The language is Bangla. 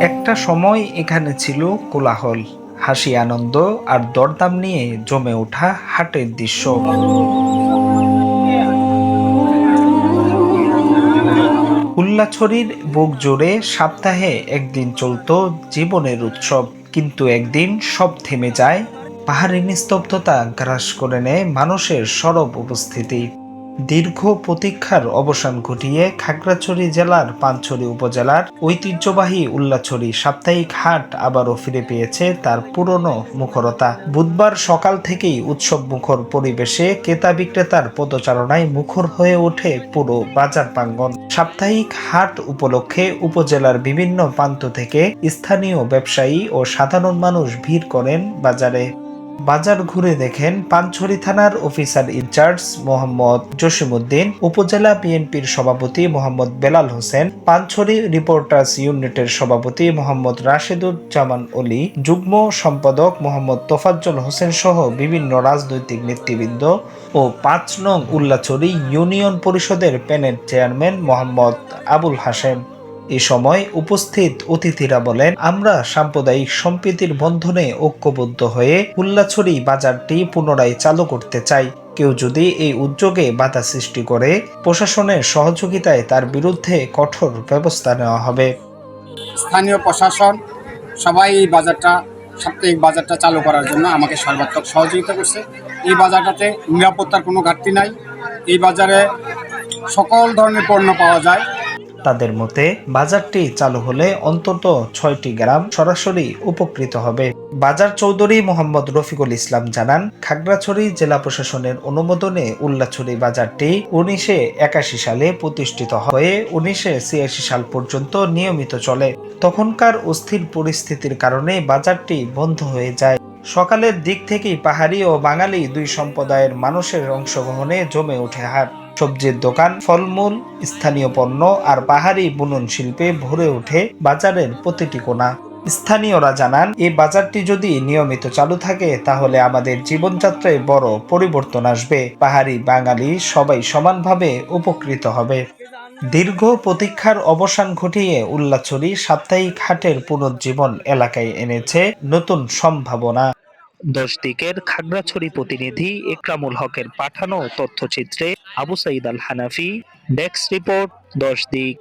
একটা সময় এখানে ছিল কোলাহল, হাসি, আনন্দ আর দরদাম নিয়ে জমে ওঠা হাটের দৃশ্য। উল্লাছড়ির বুক জোরে সপ্তাহে একদিন চলতো জীবনের উৎসব, কিন্তু একদিন সব থেমে যায় পাহাড়ি নিস্তব্ধতা গ্রাস করে নেয় মানুষের সরব উপস্থিতি। দীর্ঘ প্রতীক্ষার অবসান ঘটিয়ে খাগড়াছড়ি জেলার পানছড়ি উপজেলার ঐতিহ্যবাহী উল্লাছড়ি সাপ্তাহিক হাট আবারও ফিরে পেয়েছে তার পুরনো মুখরতা। বুধবার সকাল থেকেই উৎসব মুখর পরিবেশে ক্রেতা বিক্রেতার পদচারণায় মুখর হয়ে ওঠে পুরো বাজার প্রাঙ্গন সাপ্তাহিক হাট উপলক্ষে উপজেলার বিভিন্ন প্রান্ত থেকে স্থানীয় ব্যবসায়ী ও সাধারণ মানুষ ভিড় করেন বাজারে। বাজার ঘুরে দেখেন পানছড়ি থানার অফিসার ইনচার্জ মোহাম্মদ জসিমউদ্দিন, উপজেলা বিএনপির সভাপতি মোহাম্মদ বেলাল হোসেন, পানছড়ি রিপোর্টার্স ইউনিটের সভাপতি মোহাম্মদ রাশেদুজ্জামান অলি, যুগ্ম সম্পাদক মোহাম্মদ তোফাজ্জল হোসেন সহ বিভিন্ন রাজনৈতিক নেতৃবৃন্দ ও পাঁচ নং উল্লাছড়ি ইউনিয়ন পরিষদের প্যানেল চেয়ারম্যান মোহাম্মদ আবুল হাসেম এ সময় উপস্থিত অতিথিরা বলেন, আমরা সাম্প্রদায়িক সম্প্রীতির বন্ধনে ঐক্যবদ্ধ হয়ে উল্লাছড়ি বাজারটি পুনরায় চালু করতে চাই। কেউ যদি এই উদ্যোগে বাধা সৃষ্টি করে, প্রশাসনের সহযোগিতায় তার বিরুদ্ধে কঠোর ব্যবস্থা নেওয়া হবে। স্থানীয় প্রশাসন সবাই এই বাজারটা, সাপ্তাহিক বাজারটা চালু করার জন্য আমাকে সর্বাত্মক সহযোগিতা করছে। এই বাজারটাতে নিরাপত্তার কোনো ঘাটতি নাই। এই বাজারে সকল ধরনের পণ্য পাওয়া যায়। তাদের মতে, বাজারটি চালু হলে অন্তত ছয়টি গ্রাম সরাসরি উপকৃত হবে। বাজার চৌধুরী মোহাম্মদ রফিকুল ইসলাম জানান, খাগড়াছড়ি জেলা প্রশাসনের অনুমোদনে উল্লাছড়ি বাজারটি উনিশে একাশি সালে প্রতিষ্ঠিত হয়ে। উনিশে ছিয়াশি সাল পর্যন্ত নিয়মিত চলে। তখনকার অস্থির পরিস্থিতির কারণে বাজারটি বন্ধ হয়ে যায়। সকালের দিক থেকেই পাহাড়ি ও বাঙালি দুই সম্প্রদায়ের মানুষের অংশগ্রহণে জমে ওঠে হাট। সবজির দোকান, ফলমূল, স্থানীয় পণ্য আর পাহাড়ি বুনন শিল্পে ভরে ওঠে বাজারের প্রতিটি কোণা। স্থানীয়রা জানান এই বাজারটি যদি নিয়মিত চালু থাকে, তাহলে আমাদের জীবনযাত্রায় বড় পরিবর্তন আসবে। পাহাড়ি বাঙালি সবাই সমানভাবে উপকৃত হবে। দীর্ঘ প্রতীক্ষার অবসান ঘটিয়ে উল্লাছড়ি সাপ্তাহিক হাটের পুনর্জীবন এলাকায় এনেছে নতুন সম্ভাবনা। দশ দিকের খাগড়াছড়ি প্রতিনিধি একরামুল হকের পাঠানো তথ্যচিত্রে আবু সাইদ আল হানাফি, ডেস্ক রিপোর্ট, দশ দিক।